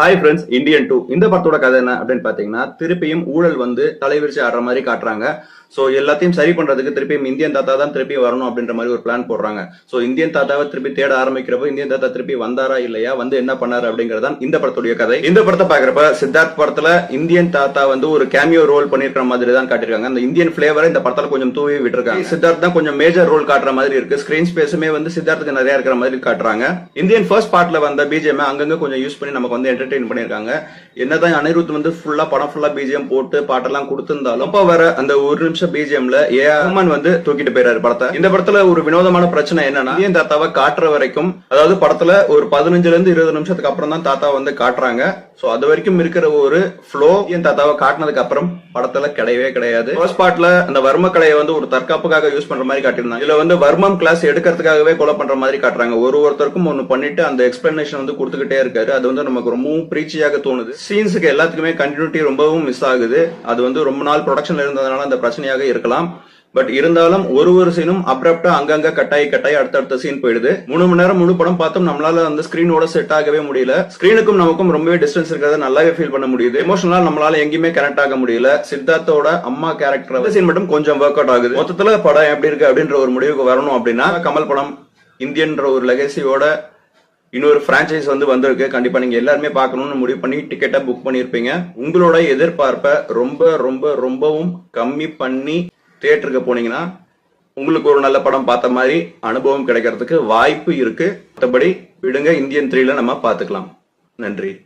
Hi friends Indian two இந்த படத்தோட கதை என்ன அப்படின்னு பாத்தீங்கன்னா திருப்பியும் ஊழல் வந்து தலைவிரிச்சு ஆடுற மாதிரி காட்டுறாங்க. ஸோ எல்லாத்தையும் சரி பண்றதுக்கு திருப்பியும் இந்தியன் தாத்தா தான் திருப்பி வரணும் அப்படின்ற மாதிரி ஒரு பிளான் போடுறாங்க. ஸோ இந்தியன் தாத்தாவை திருப்பி தேட ஆரம்பிக்கிறப்போ இந்தியன் தாத்தா திருப்பி வந்தாரா இல்லையா? வந்து என்ன பண்ணாரு அப்படிங்கறதான் இந்த படத்துடைய கதை. இந்த படத்தை பாக்குறப்ப சித்தார்த் படத்துல இந்தியன் தாத்தா வந்து ஒரு கேமியோ ரோல் பண்ணிருக்கிற மாதிரி தான் காட்டிருக்காங்க அந்த இந்தியன் பிளேவரை இந்த படத்துல கொஞ்சம் தூவி விட்டுருக்காங்க. சித்தார்த் தான் கொஞ்சம் மேஜர் ரோல் காட்டுற மாதிரி இருக்கு. ஸ்கிரீன் ஸ்பேஸுமே வந்து சித்தார்த்துக்கு நிறைய இருக்கிற மாதிரி காட்டுறாங்க. இந்தியன் ஃபர்ஸ்ட் பார்ட்ல வந்த பிஜிஎம் அங்கங்க கொஞ்சம் யூஸ் பண்ணி நமக்கு வந்து என்டர்டெயின் பண்ணியிருக்காங்க. என்னதான் அனிருத் வந்து ஃபுல்லா படம் ஃபுல்லா பிஜிஎம் போட்டு பாட்டெல்லாம் கொடுத்திருந்தாலும் இப்போ வர அந்த ஒரு நிமிஷம் பிஜிஎம்ல ஏ ரஹ்மான் வந்து தூக்கிட்டு போயிறாரு படத்தை. இந்த படத்துல ஒரு வினோதமான பிரச்சனை என்னன்னா இந்தியன் தாத்தாவை காட்டுற வரைக்கும் அதாவது படத்துல ஒரு பதினஞ்சுல இருந்து இருபது நிமிஷத்துக்கு அப்புறம் தான் தாத்தா வந்து காட்டுறாங்க. ஸோ அது வரைக்கும் இருக்கிற ஒரு ஃப்ளோ என் தாத்தாவை காட்டினதுக்கு அப்புறம் படத்துல கிடையவே கிடையாது. ஃபர்ஸ்ட் பார்ட்ல அந்த வர்ம கலையை வந்து ஒரு தற்காப்புக்காக யூஸ் பண்ற மாதிரி காட்டியிருந்தாங்க. இதுல வந்து வர்மம் கிளாஸ் எடுக்கிறதுக்காகவே கொலை பண்ற மாதிரி காட்டுறாங்க. ஒரு ஒருத்தருக்கும் ஒன்னு பண்ணிட்டு அந்த எக்ஸ்பிளனேஷன் வந்து கொடுத்துக்கிட்டே இருக்காரு. அது வந்து நமக்கு ரொம்பவும் பிரீச்சியாக தோணுது. சீன்ஸுக்கு எல்லாத்துக்குமே கண்டினியூட்டி ரொம்பவும் மிஸ் ஆகுது. அது வந்து ரொம்ப நாள் ப்ரொடக்ஷன்ல இருந்ததுனால அந்த பிரச்சனையாக இருக்கலாம். பட் இருந்தாலும் ஒரு ஒரு சீனும் அப்ரப்டா அங்கங்க கட்டாயி கட்டாயி அடுத்தடுத்த சீன் போயிடுது. மூணு மணி நேரம் முழு படம் பார்த்தோம் நம்மளால அந்த ஸ்கிரீனோட செட் ஆகவே முடியல. ஸ்கிரீனுக்கும் நமக்கும் ரொம்பவே டிஸ்டன்ஸ் இருக்கிறத நல்லாவே ஃபீல் பண்ண முடியுது. எமோஷனலா நம்மளால எங்கேயுமே கனெக்ட் ஆக முடியல. சித்தார்த்தோட அம்மா கேரக்டர் சீன் மட்டும் கொஞ்சம் ஒர்க் அவுட் ஆகுது. மொத்தத்துல படம் எப்படி இருக்கு அப்படின்ற ஒரு முடிவுக்கு வரணும் அப்படின்னா கமல் படம் இந்தியன்ற ஒரு லெகசியோட இன்னொரு பிரான்ச்சைஸ் வந்து வந்திருக்கு. கண்டிப்பா நீங்க எல்லாருமே பார்க்கணும்னு முடிவு பண்ணி டிக்கெட்டை புக் பண்ணியிருப்பீங்க. உங்களோட எதிர்பார்ப்பை ரொம்ப ரொம்ப ரொம்பவும் கம்மி பண்ணி தியேட்டருக்கு போனீங்கன்னா உங்களுக்கு ஒரு நல்ல படம் பார்த்த மாதிரி அனுபவம் கிடைக்கிறதுக்கு வாய்ப்பு இருக்கு. மற்றபடி விடுங்க இந்தியன் த்ரீல நம்ம பார்த்துக்கலாம். நன்றி.